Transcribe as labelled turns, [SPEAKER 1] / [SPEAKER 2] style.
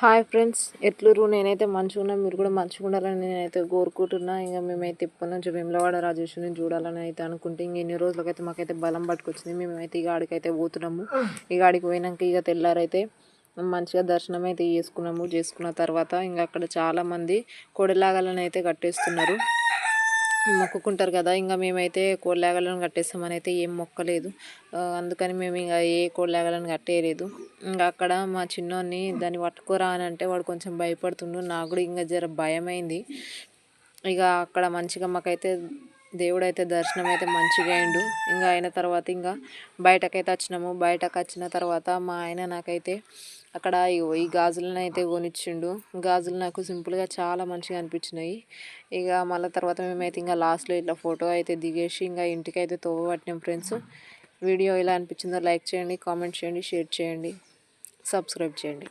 [SPEAKER 1] Hi friends ఎట్లురు నేనైతే మంచిగా మీరు కూడా మంచిగా ఉండాలని నేనైతే కోరుకుంటున్నా. ఇంకా మేమైతే ఇప్పటి నుంచి వేములవాడ రాజేశ్వరిని చూడాలని అయితే అనుకుంటే ఇంక ఎన్ని రోజులకైతే మాకైతే బలం పట్టుకొచ్చింది. మేమైతే ఈ గాడికి అయితే పోతున్నాము. ఈ గాడికి పోయినాక ఇక తెల్లారైతే మంచిగా దర్శనం అయితే చేసుకున్నాము. చేసుకున్న తర్వాత ఇంకా అక్కడ చాలామంది కొడలాగలను అయితే కట్టేస్తున్నారు. మొక్కుకుంటారు కదా ఇంకా మేమైతే కోళ్ళేగలను కట్టేస్తామని అయితే ఏం మొక్కలేదు. అందుకని మేము ఇంకా ఏ కోళ్ళేగలను కట్టేయలేదు. ఇంకా అక్కడ మా చిన్నోన్ని దాన్ని పట్టుకోరా అని అంటే వాడు కొంచెం భయపడుతుండు. నాకు కూడా ఇంకా జర భయమైంది. ఇక అక్కడ మంచిగా మాకైతే దేవుడు అయితే దర్శనం అయితే మంచిగా అయిండు. ఇంకా అయిన తర్వాత ఇంకా బయటకైతే వచ్చినాము. బయటకు వచ్చిన తర్వాత మా ఆయన నాకైతే అక్కడ ఈ గాజులను అయితే కొనిచ్చిండు. గాజులు నాకు సింపుల్గా చాలా మంచిగా అనిపించినాయి. ఇక మళ్ళీ తర్వాత మేమైతే ఇంకా లాస్ట్లో ఇట్లా ఫోటో అయితే దిగేసి ఇంకా ఇంటికి అయితే తోవ పట్టినాం ఫ్రెండ్స్. వీడియో ఎలా అనిపించిందో లైక్ చేయండి కామెంట్ చేయండి షేర్ చేయండి సబ్స్క్రైబ్ చేయండి.